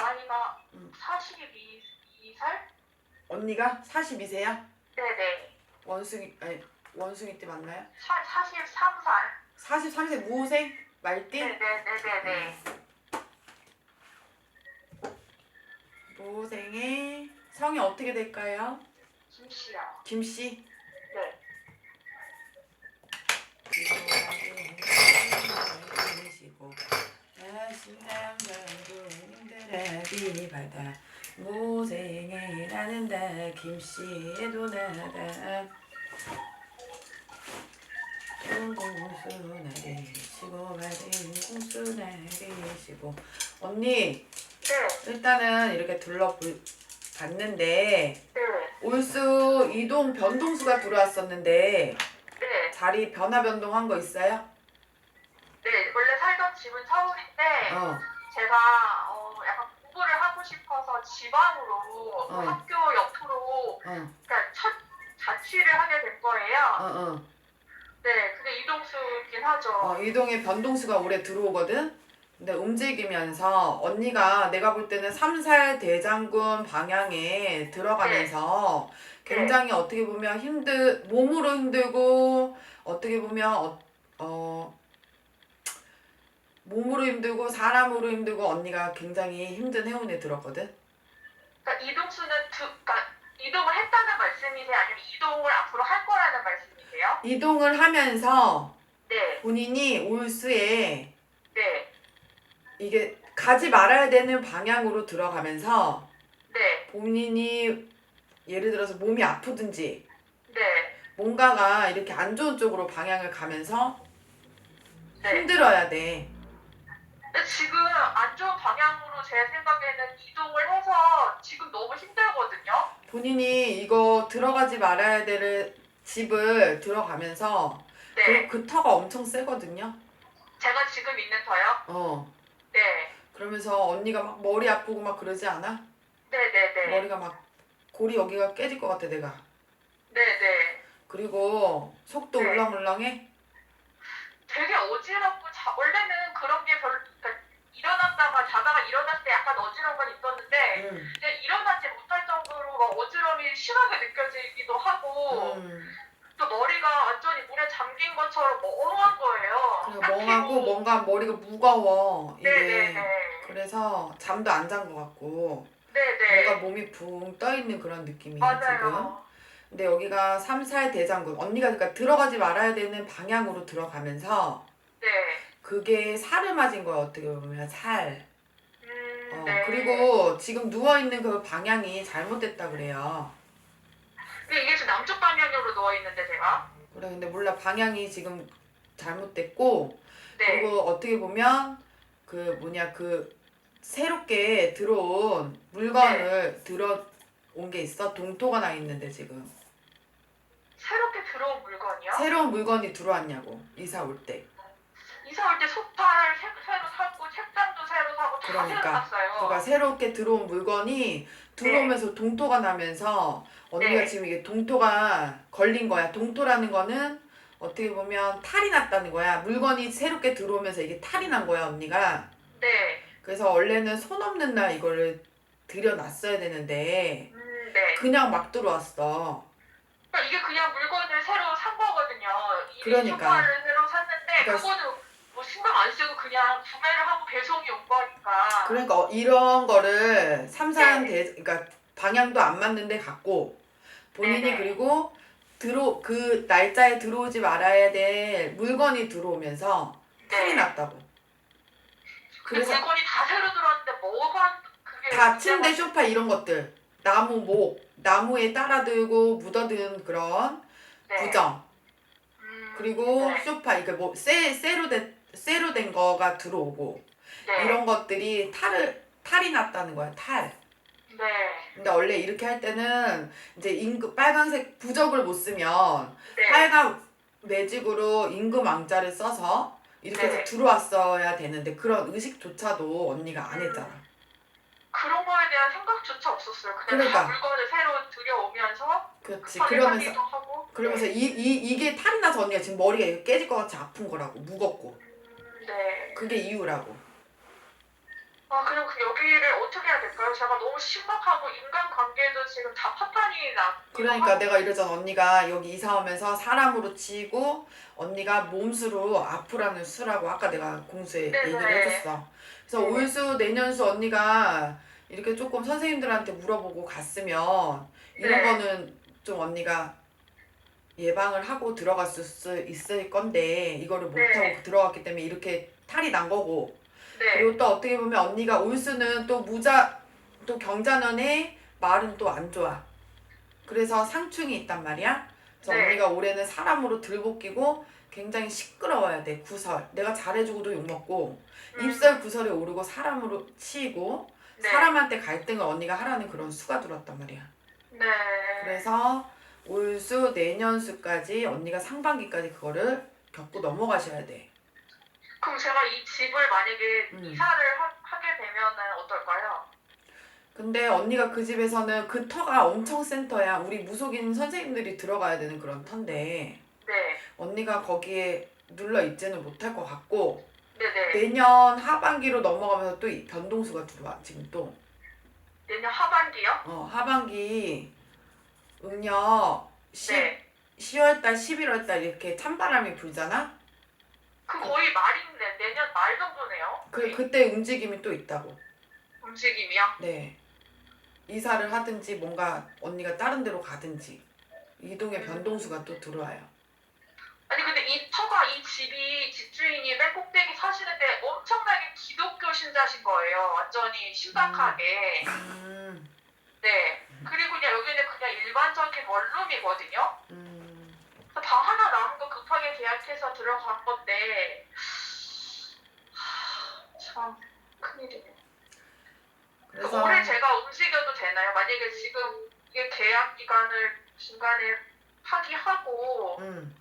나이가 음. 42살? 언니가 42세야? 네네. 원숭이 아니 원숭이 때 맞나요? 43살. 43세 무호생 말띠 네네네네네. 무호생의 성이 어떻게 될까요? 김씨요. 김씨 네. 시고 바다 모생에 나는다 김씨에도 나다 공수 나리시고 가진 공수 나리시고 언니 네. 일단은 이렇게 둘러봤는데 네. 올수 이동 변동수가 들어왔었는데 네. 자리 변화 변동한 거 있어요? 네. 원래 살던 집은 서울인데 어. 제가 하고 싶어서 지방으로 어. 학교 옆으로 어, 그러니까 첫 자취를 하게 된 거예요. 어, 어. 네. 그게 이동수긴 하죠. 어, 이동의 변동수가 올해 들어오거든? 근데 움직이면서 언니가 내가 볼 때는 삼살 대장군 방향에 들어가면서 굉장히 어떻게 보면 힘들, 몸으로 힘들고, 어떻게 보면, 어, 어, 몸으로 힘들고, 사람으로 힘들고, 언니가 굉장히 힘든 해운에 들었거든? 그러니까 이동수는 두, 그러니까 이동을 했다는 말씀이세요? 아니면 이동을 앞으로 할 거라는 말씀이세요? 이동을 하면서 네, 본인이 올 수에 네, 이게 가지 말아야 되는 방향으로 들어가면서 네, 본인이 예를 들어서 몸이 아프든지 네, 뭔가가 이렇게 안 좋은 쪽으로 방향을 가면서 네. 힘들어야 돼. 근데 지금 안 좋은 방향으로 제 생각에는 이동을 해서 지금 너무 힘들거든요. 본인이 이거 들어가지 말아야 될 집을 들어가면서 네, 그, 그 터가 엄청 세거든요. 제가 지금 있는 터요. 어. 네, 그러면서 언니가 막 머리 아프고 막 그러지 않아? 네, 네, 네, 머리가 막 골이 여기가 깨질 것 같아 내가. 네, 네. 그리고 속도 네. 울렁울렁해? 되게 어지럽고 자, 원래는 그런 게 별로 그러니까 일어났다가 자다가 일어났을 때 약간 어지러운 건 있었는데 응. 근데 일어나지 못할 정도로 막 어지러움이 심하게 느껴지기도 하고 음. 또 머리가 완전히 물에 잠긴 것처럼 멍한 거예요. 딱 멍하고 피고. 뭔가 머리가 무거워 이게. 네네네. 그래서 잠도 안 잔 것 같고 네네. 뭔가 몸이 붕 떠 있는 그런 느낌이야 지금. 맞아요. 근데 여기가 삼살 대장군 언니가 그러니까 들어가지 말아야 되는 방향으로 들어가면서 네. 그게 살을 맞은 거야 어떻게 보면 살. 음, 어, 네. 그리고 지금 누워 있는 그 방향이 잘못됐다 그래요. 근데 이게 지금 남쪽 방향으로 누워 있는데 제가. 그래 근데 몰라 방향이 지금 잘못됐고 네. 그리고 어떻게 보면 그 뭐냐 그 새롭게 들어온 물건을 네. 들어온 게 있어 동토가 나 있는데 지금 새롭게 들어온 물건이요? 새로운 물건이 들어왔냐고 이사 올 때. 이사 올 때 소파를 새, 새로 사고 책장도 새로 사고 다 새로 그러니까. 샀어요. 그러니까 새롭게 들어온 물건이 들어오면서 동토가 나면서 언니가 네. 지금 이게 동토가 걸린 거야. 동토라는 거는 어떻게 보면 탈이 났다는 거야. 물건이 새롭게 들어오면서 이게 탈이 난 거야, 언니가. 네. 그래서 원래는 손 없는 날 이거를 들여놨어야 되는데 음, 네. 그냥 막 들어왔어. 그러니까 이게 그냥 물건을 새로 산 거거든요. 이 그러니까. 소파를 새로 샀는데 그러니까 그거는 뭐 신경 안 쓰고 그냥 구매를 하고 배송이 온 거니까. 그러니까 어, 이런 거를 삼사한 네. 대 그러니까 방향도 안 맞는데 갖고 본인이 네네. 그리고 들어 그 날짜에 들어오지 말아야 될 물건이 들어오면서 탈이 네. 났다고. 근데 그래서 물건이 다 새로 들어왔는데 뭐가 그게 다 문제가- 침대, 소파 이런 것들 나무 목 나무에 따라들고 묻어든 그런 네. 부정 음, 그리고 네. 소파 이게 뭐 쇠 쇠로 된 쇠로 된 거가 들어오고 네. 이런 것들이 탈을 탈이 났다는 거야 탈. 네. 근데 원래 이렇게 할 때는 이제 임금 빨간색 부적을 못 쓰면 네. 빨간 매직으로 임금 왕자를 써서 이렇게 네. 해서 들어왔어야 되는데 그런 의식조차도 언니가 안 했잖아. 그런 거에 대한 생각조차 없었어요. 그냥 그러니까. 다 물건을 새로 들여오면서 그렇지. 급하게 그러면서 사기도 하고. 그러면서 네. 이, 이 이게 탈이 나서 언니가 지금 머리가 깨질 것 같이 아픈 거라고 무겁고 음, 네. 그게 이유라고. 아, 그리고 그 여기를 어떻게 해야 될까요? 제가 너무 심각하고 인간관계도 지금 다 파탄이 나. 그러니까 내가 이러잖아 언니가 여기 이사 오면서 사람으로 치고 언니가 몸수로 아프라는 수라고 아까 내가 공수에 네네. 얘기를 해줬어. 그래서 네. 올수 내년수 언니가 이렇게 조금 선생님들한테 물어보고 갔으면 이런 네. 거는 좀 언니가 예방을 하고 들어갔을 수 있을 건데 이거를 못하고 네. 들어갔기 때문에 이렇게 탈이 난 거고 네. 그리고 또 어떻게 보면 언니가 올수는 또 무자 또 경자년에 말은 또 안 좋아. 그래서 상충이 있단 말이야. 그래서 네. 언니가 올해는 사람으로 들볶이고 굉장히 시끄러워야 돼 구설. 내가 잘해주고도 욕 먹고 음, 입설 구설이 오르고 사람으로 치이고 네. 사람한테 갈등을 언니가 하라는 그런 수가 들어왔단 말이야. 네. 그래서 올수 내년수까지 언니가 상반기까지 그거를 겪고 넘어가셔야 돼. 그럼 제가 이 집을 만약에 음. 이사를 하, 하게 되면은 어떨까요? 근데 언니가 그 집에서는 그 터가 엄청 센 터야. 우리 무속인 선생님들이 들어가야 되는 그런 터인데 네. 언니가 거기에 눌러 있지는 못할 것 같고 네네. 내년 하반기로 넘어가면서 또 이 변동수가 들어와 지금 또 내년 하반기요? 어, 하반기 응력 10, 네. 10월달 11월달 이렇게 찬바람이 불잖아. 그 거의 말인데 내년 말 정도네요. 그 그때 움직임이 또 있다고. 움직임이요? 네. 이사를 하든지 뭔가 언니가 다른 데로 가든지 이동의 변동수가 또 들어와요. 아니 근데 이 터가 이 집이 집주인이 맨 꼭대기 사시는데 엄청나게 기독교 신자신 거예요. 완전히 심각하게. 음, 네. 그리고 그냥 여기는 그냥 일반적인 원룸이거든요. 음, 방 하나 남은 거 급하게 계약해서 들어간 건데 하, 참 큰일이네. 그래서 올해 제가 움직여도 되나요? 만약에 지금 이게 계약 기간을 중간에 파기하고 음,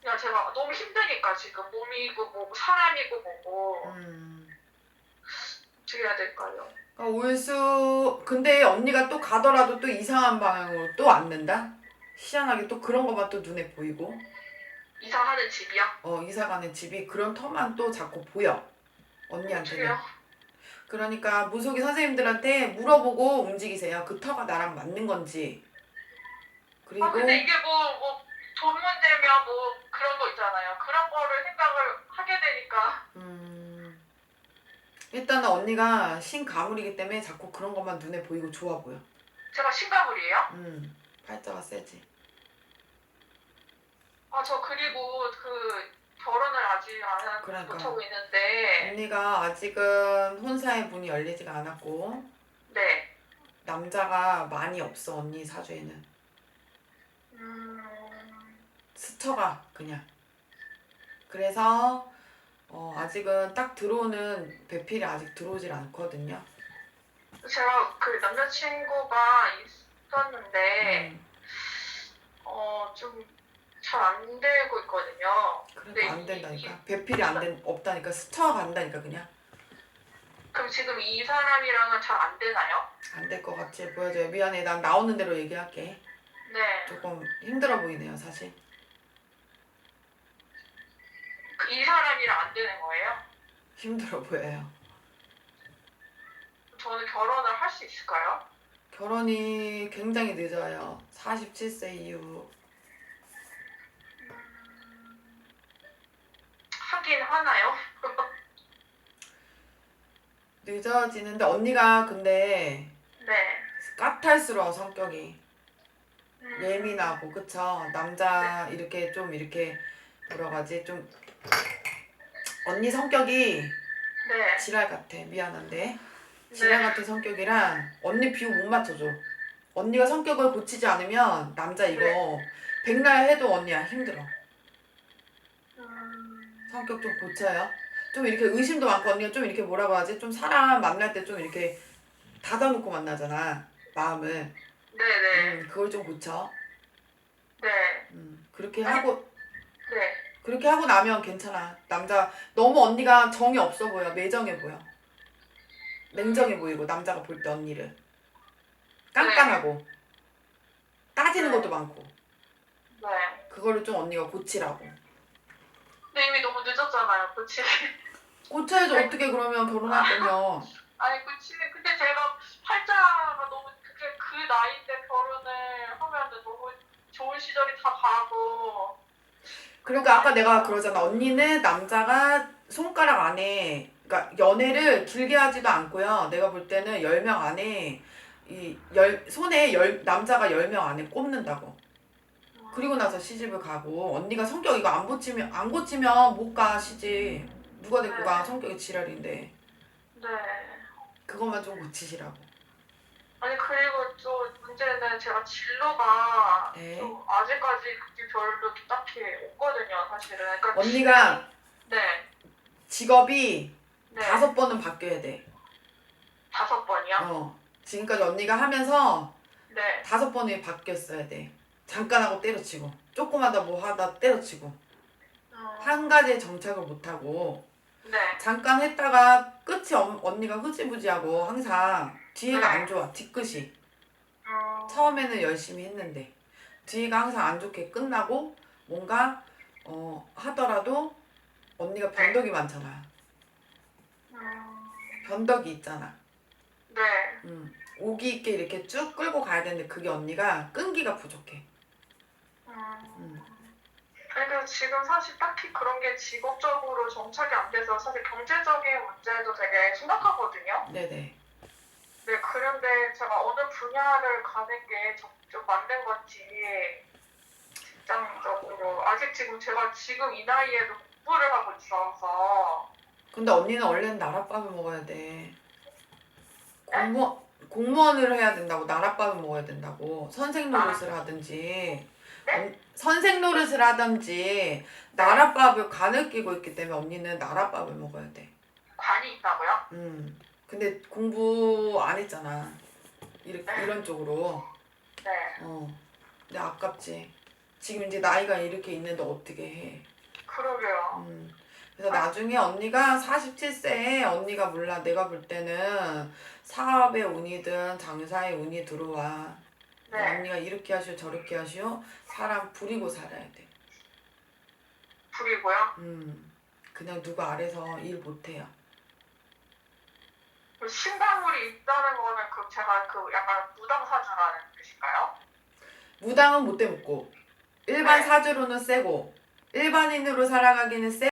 그냥 제가 너무 힘드니까 지금 몸이고 뭐고 사람이고 뭐고 음. 어떻게 해야 될까요? 올수 근데 언니가 또 가더라도 또 이상한 방향으로 또 앉는다. 희한하게 또 그런 것만 또 눈에 보이고 이사하는 집이요? 어 이사 가는 집이 그런 터만 또 자꾸 보여 언니한테는. 어떻게요? 그러니까 무속이 선생님들한테 물어보고 움직이세요. 그 터가 나랑 맞는 건지. 그리고 아 근데 이게 뭐 뭐 돈 문제면 뭐 그런 거 있잖아요. 그런 거를 생각을 하게 되니까 음, 일단은 언니가 신가물이기 때문에 자꾸 그런 것만 눈에 보이고 좋아 보여. 제가 신가물이에요? 음, 팔자가 세지. 아 저 그리고 그 결혼을 아직 안 그러니까. 못하고 있는데 언니가 아직은 혼사의 문이 열리지가 않았고 네. 남자가 많이 없어 언니 사주에는 음, 스쳐가 그냥. 그래서 어, 아직은 딱 들어오는 배필이 아직 들어오질 않거든요. 제가 그 남자친구가 있었는데 음, 어 좀 잘 안 되고 있거든요. 그래도 안 된다니까. 배필이 안 된, 없다니까 스쳐간다니까 그냥. 그럼 지금 이 사람이랑은 잘 안 되나요? 안 될 것 같지 보여줘요. 미안해. 난 나오는 대로 얘기할게. 네. 조금 힘들어 보이네요, 사실. 그 이 사람이랑 안 되는 거예요? 힘들어 보여요. 저는 결혼을 할 수 있을까요? 결혼이 굉장히 늦어요. 47세 이후. 하긴 하나요? 늦어지는데 언니가 근데 네. 까탈스러워 성격이. 음, 예민하고 그쵸? 남자 이렇게 좀 이렇게 뭐라 하지? 좀 언니 성격이 네. 지랄 같아. 미안한데. 지랄 네. 같은 성격이랑 언니 비유 못 맞춰줘. 언니가 성격을 고치지 않으면 남자 이거 네. 백날 해도 언니야 힘들어. 음, 성격 좀 고쳐요. 좀 이렇게 의심도 많고 언니가 좀 이렇게 뭐라고 하지? 좀 사람 만날 때 좀 이렇게 닫아놓고 만나잖아. 마음을. 네네. 음, 그걸 좀 고쳐. 네. 음, 그렇게 하고 네. 그렇게 하고 나면 괜찮아. 남자 너무 언니가 정이 없어 보여. 매정해 보여. 냉정해 보이고 남자가 볼 때 언니를 깐깐하고 따지는 것도 많고 네. 그거를 좀 언니가 고치라고. 근데 이미 너무 늦었잖아요. 그치? 고쳐야지 어떻게 그러면 결혼할 거면. 아니 그치 근데 제가 팔자가 너무 그게 그 나이인데 결혼을 하면 너무 좋은 시절이 다 가고 그러니까 아까 내가 그러잖아. 언니는 남자가 손가락 안에 그러니까 연애를 길게 하지도 않고요. 내가 볼 때는 10명 안에 이 열, 손에 열, 남자가 10명 안에 꼽는다고. 그리고 나서 시집을 가고 언니가 성격 이거 안 고치면 안 고치면 못 가 시집. 누가 데리고 가 성격이 지랄인데 네 그것만 좀 고치시라고. 아니 그리고 또 문제는 제가 진로가 네. 좀 아직까지 그게 별로 딱히 없거든요 사실은 그러니까 언니가 네, 직업이 네 다섯 번은 바뀌어야 돼. 다섯 번이요? 어. 지금까지 언니가 하면서 네 다섯 번이 바뀌었어야 돼. 잠깐 하고 때려치고 조그마다 뭐 하다 때려치고 어, 한 가지에 정착을 못하고 네 잠깐 했다가 끝이 언- 언니가 흐지부지하고 항상 뒤에가 네. 안 좋아 뒤끝이 어, 처음에는 열심히 했는데 뒤가 항상 안 좋게 끝나고 뭔가 어 하더라도 언니가 변덕이 많잖아 음, 변덕이 있잖아 네 음 오기 있게 이렇게 쭉 끌고 가야 되는데 그게 언니가 끈기가 부족해 음. 음. 그러니까 지금 사실 딱히 그런 게 직업적으로 정착이 안 돼서 사실 경제적인 문제도 되게 심각하거든요. 네네 네, 그런데 제가 어느 분야를 가는 게좀 맞는 건지 직장적으로 아직 지금 제가 지금 이 나이에도 공부를 하고 있어서 근데 언니는 원래는 나랏밥을 먹어야 돼. 공무 공무원을 해야 된다고 나랏밥을 먹어야 된다고 선생 노릇을 하든지 언- 선생 노릇을 하든지 나랏밥을 간을 끼고 있기 때문에 언니는 나랏밥을 먹어야 돼. 관이 있다고요? 음. 근데 공부 안 했잖아. 이렇게 이런 쪽으로. 네, 어. 근데 아깝지. 지금 이제 나이가 이렇게 있는데 어떻게 해? 그러게요. 음. 그래서 나중에 언니가 47세에 언니가 몰라 내가 볼 때는 사업의 운이든 장사의 운이 들어와. 네, 언니가 이렇게 하시오 저렇게 하시오 사람 부리고 살아야 돼. 불이고요. 음. 그냥 누구 아래서 일 못해요. 그 신당물이 있다는 거는 그 제가 그 약간 무당 사주라는 뜻인가요? 무당은 못 대먹고 일반 네. 사주로는 세고 일반인으로 살아가기는 세.